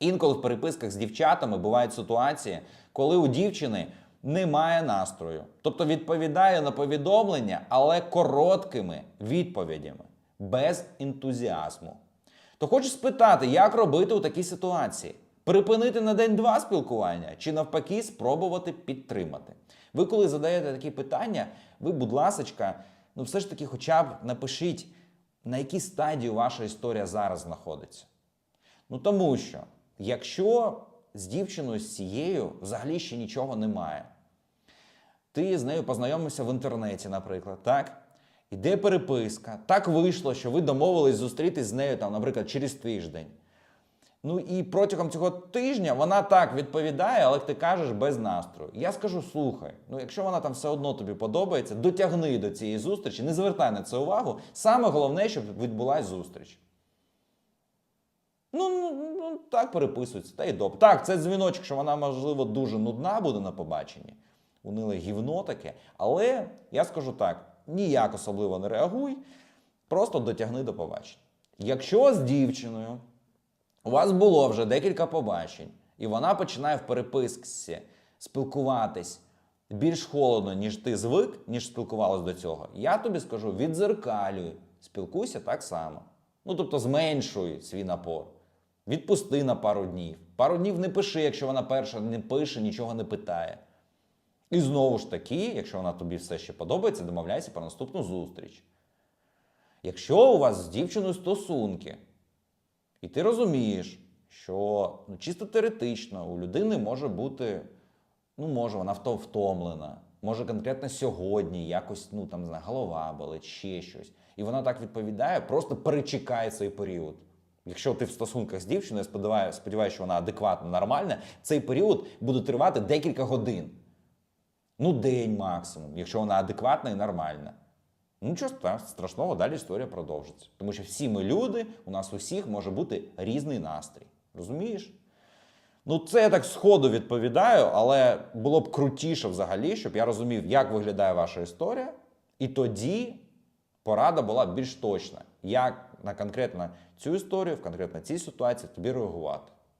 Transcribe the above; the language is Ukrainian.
Інколи в переписках з дівчатами бувають ситуації, коли у дівчини немає настрою. Тобто відповідає на повідомлення, але короткими відповідями, без ентузіазму. То хочу спитати, як робити у такій ситуації? Припинити на день-два спілкування чи навпаки спробувати підтримати? Ви, коли задаєте такі питання, ви, будь ласочка, ну все ж таки, хоча б напишіть, на якій стадії ваша історія зараз знаходиться. Ну тому що, якщо з дівчиною з цією взагалі ще нічого немає, ти з нею познайомився в інтернеті, наприклад, так? Іде переписка. Так вийшло, що ви домовились зустрітись з нею, там, наприклад, через тиждень. Ну і протягом цього тижня вона так відповідає, але ти кажеш без настрою. Я скажу: слухай, ну якщо вона там все одно тобі подобається, дотягни до цієї зустрічі, не звертай на це увагу. Саме головне, щоб відбулась зустріч. Ну, ну, ну так переписується, та й добре. Так, це дзвіночок, що вона, можливо, дуже нудна буде на побаченні. Униле гівно таке. Але я скажу так: ніяк особливо не реагуй, просто дотягни до побачення. Якщо з дівчиною у вас було вже декілька побачень, і вона починає в переписці спілкуватись більш холодно, ніж ти звик, ніж спілкувалась до цього, я тобі скажу: відзеркалюй, спілкуйся так само. Ну тобто зменшуй свій напор. Відпусти на пару днів. Пару днів не пиши, якщо вона перша не пише, нічого не питає. І знову ж таки, якщо вона тобі все ще подобається, домовляйся про наступну зустріч. Якщо у вас з дівчиною стосунки, і ти розумієш, що ну, чисто теоретично у людини може бути, ну, може, вона втомлена, може конкретно сьогодні якось ну, там, голова болить, ще щось. І вона так відповідає, просто перечекає цей період. Якщо ти в стосунках з дівчиною, сподіваюся, сподіваюся, що вона адекватна, нормальна, цей період буде тривати декілька годин. Ну, день максимум, якщо вона адекватна і нормальна. Ну, нічого страшного, далі історія продовжиться. Тому що всі ми люди, у нас усіх може бути різний настрій. Розумієш? Ну, це я так сходу відповідаю, але було б крутіше взагалі, щоб я розумів, як виглядає ваша історія, і тоді порада була більш точна, як на конкретно цю історію, в конкретно цій ситуації тобі реагувати.